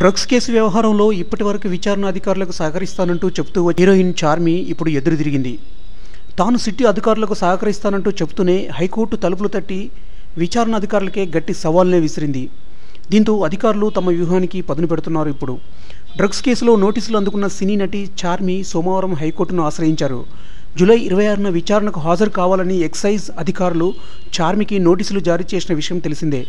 Drugs case వ్యవహారంలో ఇప్పటివరకు విచారణ అధికారులకు సహకరిస్తానంటూ చెబుతూ హీరోయిన్ చార్మి ఇప్పుడు ఎదురుదిరిగింది తాను సిటీ అధికారులకు సహకరిస్తానంటూ చెబుతూనే హైకోర్టు తలుపులు తట్టి విచారణ అధికారులకే గట్టి సవాల్నే విసిరింది. దీంతో అధికారులు తమ వ్యూహానికి పదును పెడుతున్నారు ఇప్పుడు. డ్రగ్స్ కేసులో నోటీసులు అందుకున్న సినీ నటి చార్మి సోమవారం హైకోర్టును ఆశ్రయించారు. జూలై ఇరవై ఆరున విచారణకు హాజరు కావాలని ఎక్సైజ్ అధికారులు చార్మికి నోటీసులు జారీ చేసిన విషయం తెలిసిందే.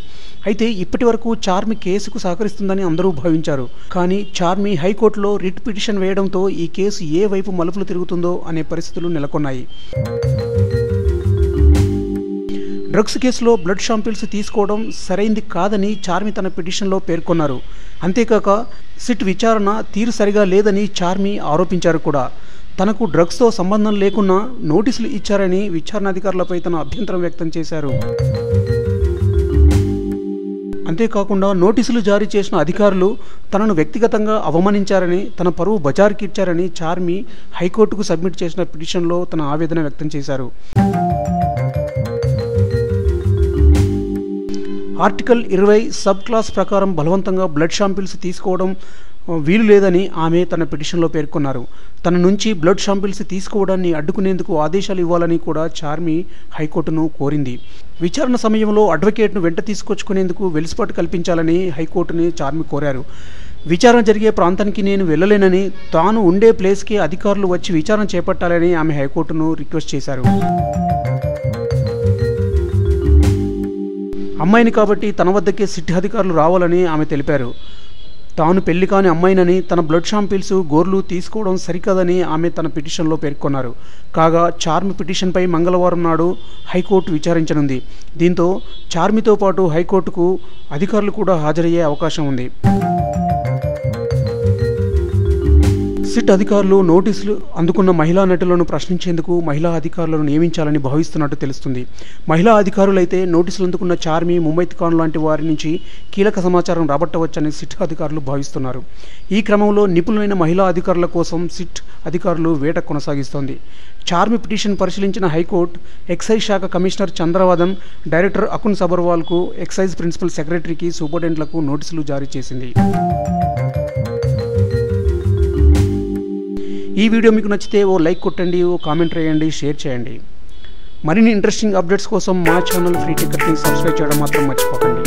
అయితే ఇప్పటి వరకు చార్మి కేసుకు సహకరిస్తుందని అందరూ భావించారు. కానీ చార్మి హైకోర్టులో రిట్ పిటిషన్ వేయడంతో ఈ కేసు ఏ వైపు మలుపులు తిరుగుతుందో అనే పరిస్థితులు నెలకొన్నాయి. డ్రగ్స్ కేసులో బ్లడ్ షాంపిల్స్ తీసుకోవడం సరైంది కాదని చార్మి తన పిటిషన్లో పేర్కొన్నారు. అంతేకాక సిట్ విచారణ తీరు సరిగా లేదని చార్మి ఆరోపించారు కూడా. తనకు డ్రగ్స్తో సంబంధం లేకున్నా నోటీసులు ఇచ్చారని విచారణాధికారులపై తన అభ్యంతరం వ్యక్తం చేశారు. అంతేకాకుండా నోటీసులు జారీ చేసిన అధికారులు తనను వ్యక్తిగతంగా అవమానించారని తన పరువు బజార్కిచ్చారని చార్మి హైకోర్టుకు సబ్మిట్ చేసిన పిటిషన్లో తన ఆవేదన వ్యక్తం చేశారు. ఆర్టికల్ ఇరవై సబ్ క్లాస్ ప్రకారం బలవంతంగా బ్లడ్ షాంపిల్స్ తీసుకోవడం వీలు లేదని ఆమె తన పిటిషన్లో పేర్కొన్నారు. తన నుంచి బ్లడ్ షాంపిల్స్ తీసుకోవడాన్ని అడ్డుకునేందుకు ఆదేశాలు ఇవ్వాలని కూడా చార్మి హైకోర్టును కోరింది. విచారణ సమయంలో అడ్వకేట్ను వెంట తీసుకొచ్చుకునేందుకు వెలుసుపాటు కల్పించాలని హైకోర్టుని చార్మి కోరారు. విచారణ జరిగే ప్రాంతానికి నేను వెళ్ళలేనని తాను ఉండే ప్లేస్కి అధికారులు వచ్చి విచారణ చేపట్టాలని ఆమె హైకోర్టును రిక్వెస్ట్ చేశారు. అమ్మాయిని కాబట్టి తన వద్దకే సిటీ అధికారులు రావాలని ఆమె తెలిపారు. తాను పెళ్ళి కాని అమ్మాయినని తన బ్లడ్ షాంపిల్స్ గోర్లు తీసుకోవడం సరికాదని ఆమె తన పిటిషన్లో పేర్కొన్నారు. కాగా చార్మి పిటిషన్పై మంగళవారం నాడు హైకోర్టు విచారించనుంది. దీంతో చార్మితో పాటు హైకోర్టుకు అధికారులు కూడా హాజరయ్యే అవకాశం ఉంది. సిట్ అధికారులు నోటీసులు అందుకున్న మహిళా నటులను ప్రశ్నించేందుకు మహిళా అధికారులను నియమించాలని భావిస్తున్నట్టు తెలుస్తుంది. మహిళా అధికారులైతే నోటీసులు అందుకున్న చార్మి ముంబై ఖాన్ లాంటి వారి నుంచి కీలక సమాచారం రాబట్టవచ్చని సిట్ అధికారులు భావిస్తున్నారు. ఈ క్రమంలో నిపుణులైన మహిళా అధికారుల కోసం సిట్ అధికారులు వేట కొనసాగిస్తోంది. చార్మి పిటిషన్ పరిశీలించిన హైకోర్టు ఎక్సైజ్ శాఖ కమిషనర్ చంద్రవాదం డైరెక్టర్ అకున్ సబర్వాల్కు ఎక్సైజ్ ప్రిన్సిపల్ సెక్రటరీకి సూపరింటెండెంట్లకు నోటీసులు జారీ చేసింది. ఈ వీడియో మీకు నచ్చితే ఓ లైక్ కొట్టండి ఓ కామెంట్ వేయండి షేర్ చేయండి. మరిన్ని ఇంట్రెస్టింగ్ అప్డేట్స్ కోసం మా ఛానల్ ఫ్రీ టికెట్ని సబ్స్క్రైబ్ చేయడం మాత్రం మర్చిపోకండి.